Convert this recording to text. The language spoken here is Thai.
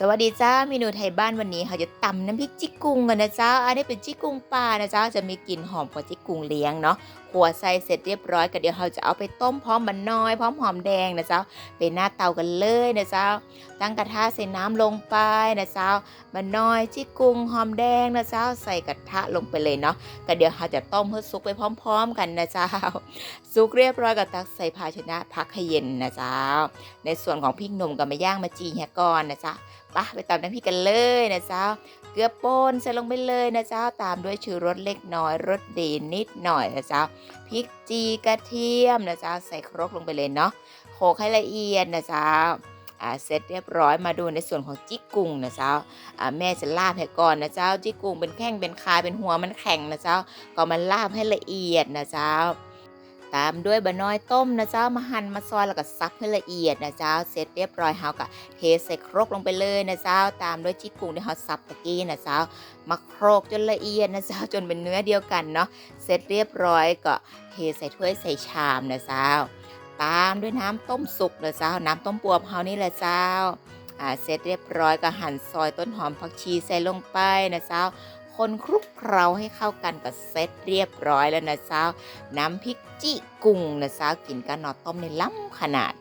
สวัสดีจ้าเมนูไทยบ้านวันนี้เขาจะตำน้ำพริกจิกกุงกันนะจ้าอันนี้เป็นจิกกุงปลานะจ้าจะมีกลิ่นหอมกว่าจิกกุงเลี้ยงเนาะหัวใส่เสร็จเรียบร้อยก็เดี๋ยวเราจะเอาไปต้มพร้อมมันน้อยพร้อมหอมแดงนะจ้าเป็นหน้าเตากันเลยนะจ้าตั้งกระทะใส่น้ำลงไปนะจ้ามันน้อยจิกกุงหอมแดงนะจ้าใส่กระทะลงไปเลยเนาะก็เดี๋ยวเราจะต้มเพื่อสุกไปพร้อม ๆ กันนะจ้าสุกเรียบร้อยก็ตักใส่ภาชนะพักให้เย็นนะจ้าในส่วนของพริกหนุ่มก็มาย่างมาจีเฮียก่อนนะจ้า ปะไปตามน้ำพริกกันเลยนะเจ้า เกลือป่นใส่ลงไปเลยนะเจ้า ตามด้วยชูรสเล็กน้อยรสดีนิดหน่อยนะเจ้า พริกจีกระเทียมนะเจ้า ใส่ครกลงไปเลยเนาะ โขกให้ละเอียดนะเจ้าอ่าเสร็จเรียบร้อยมาดูในส่วนของจิกกุงนะเจ้าอ่าแม่จะลาบให้ก่อนนะเจ้าจิกกุงเป็นแข้งเป็นคายเป็นหัวมันแข็งนะเจ้า ก็มาลาบให้ละเอียดนะเจ้า ตามด้วยบะน้อยต้มนะเจ้ามาหั่นมาซอยแล้วก็ซับให้ละเอียดนะเจ้าเสร็จเรียบร้อยเฮาก็เทใส่ครกลงไปเลยนะเจ้า ตามด้วยจิกกุงที่เฮาซับตะกี้นะเจ้ามาโครกจนละเอียดนะเจ้าจนเป็นเนื้อเดียวกันเนาะเสร็จเรียบร้อยก็เทใส่ถ้วยใส่ชามนะเจ้า ตามด้วยน้ำต้มสุกนะเจ้า น้ำต้มปวบเฮานี่แหละเจ้าอ่าเสร็จเรียบร้อยก็หั่นซอยต้นหอมผักชีใส่ลงไปนะเจ้า คนคลุกเคล้าให้เข้ากันก็เซตเรียบร้อยแล้วนะเจ้า น้ำพริกจิกุ้งนะเจ้ากินกับหนอต้มในล้ำขนาด